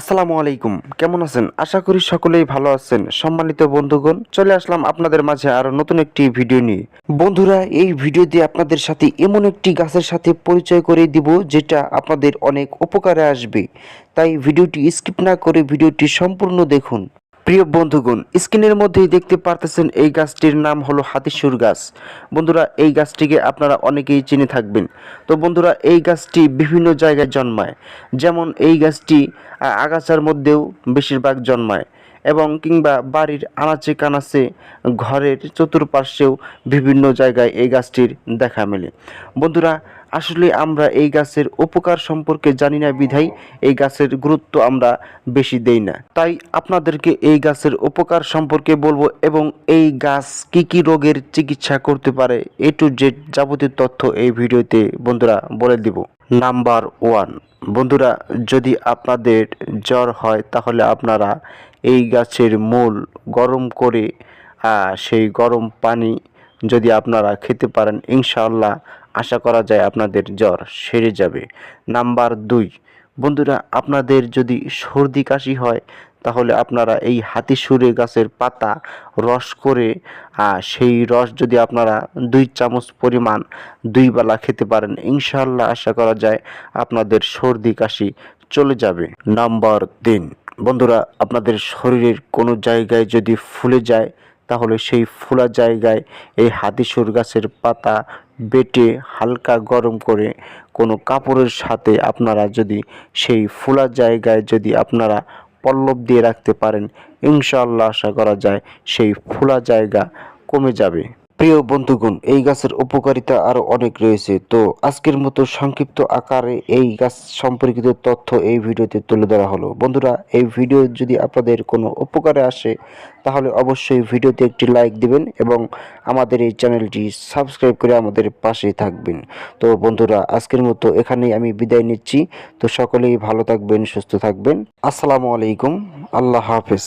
আসসালামু আলাইকুম। কেমন আছেন? আশা করি সকলেই ভালো আছেন। সম্মানিত বন্ধুগণ, চলে আসলাম আপনাদের মাঝে আরও নতুন একটি ভিডিও নিয়ে। বন্ধুরা, এই ভিডিও দিয়ে আপনাদের সাথে এমন একটি গাছের সাথে পরিচয় করে দিব, যেটা আপনাদের অনেক উপকারে আসবে। তাই ভিডিওটি স্কিপ না করে ভিডিওটি সম্পূর্ণ দেখুন। প্রিয় বন্ধুগণ, স্ক্রিনের মধ্যেই দেখতে পারতেছেন এই গাছটির নাম হলো হাতিসুর গাছ। বন্ধুরা, এই গাছটিকে আপনারা অনেকেই চিনে থাকবেন। তো বন্ধুরা, এই গাছটি বিভিন্ন জায়গায় জন্মায়। যেমন এই গাছটি আগাছার মধ্যেও বেশিরভাগ জন্মায়। এবং কিংবা বাড়ির আনাচে কানাচে ঘরের চতুর্পার্শ্বেও বিভিন্ন জায়গায় এই গাছটির দেখা মেলে। বন্ধুরা, আসলে আমরা এই গাছের উপকার সম্পর্কে জানি না বিধায় এই গাছের গুরুত্ব আমরা বেশি দেই না। তাই আপনাদেরকে এই গাছের উপকার সম্পর্কে বলব এবং এই গাছ কি কি রোগের চিকিৎসা করতে পারে এ টু জেড যাবতীয় তথ্য এই ভিডিওতে বন্ধুরা বলে দিব। নাম্বার ওয়ান, বন্ধুরা, যদি আপনাদের জ্বর হয় তাহলে আপনারা এই গাছের মূল গরম করে সেই গরম পানি যদি আপনারা খেতে পারেন, ইনশাআল্লাহ আশা করা যায় আপনাদের জ্বর সেরে যাবে। নাম্বার দুই, বন্ধুরা, আপনাদের যদি সর্দি কাশি হয়, তাহলে আপনারা এই হাতিসুরে গাছের পাতা রস করে সেই রস যদি আপনারা দুই চামচ পরিমাণ, দুই বেলা খেতে পারেন, ইনশাআল্লাহ আশা করা যায় আপনাদের সর্দি কাশি চলে যাবে। নাম্বার তিন বন্ধুরা, আপনাদের শরীরের কোনো জায়গায় যদি ফুলে যায়, তাহলে সেই ফোলা জায়গায় এই হাতিসুর গাছের পাতা বেটে হালকা গরম করে কোনো কাপড়ের সাথে আপনারা যদি সেই ফোলা জায়গায় যদি আপনারা পল্লব দিয়ে রাখতে পারেন, ইনশাআল্লাহ আশা করা যায় সেই ফোলা জায়গা কমে যাবে। প্রিয় বন্ধুগণ, এই গাছের উপকারিতা আরও অনেক রয়েছে। তো আজকের মতো সংক্ষিপ্ত আকারে এই গাছ সম্পর্কিত তথ্য এই ভিডিওতে তুলে ধরা হলো। বন্ধুরা, এই ভিডিও যদি আপনাদের কোনো উপকারে আসে, তাহলে অবশ্যই ভিডিওতে একটি লাইক দিবেন এবং আমাদের এই চ্যানেলটি সাবস্ক্রাইব করে আমাদের পাশেই থাকবেন। তো বন্ধুরা, আজকের মতো এখানেই আমি বিদায় নিচ্ছি। তো সকলেই ভালো থাকবেন, সুস্থ থাকবেন। আসসালামু আলাইকুম। আল্লাহ হাফেজ।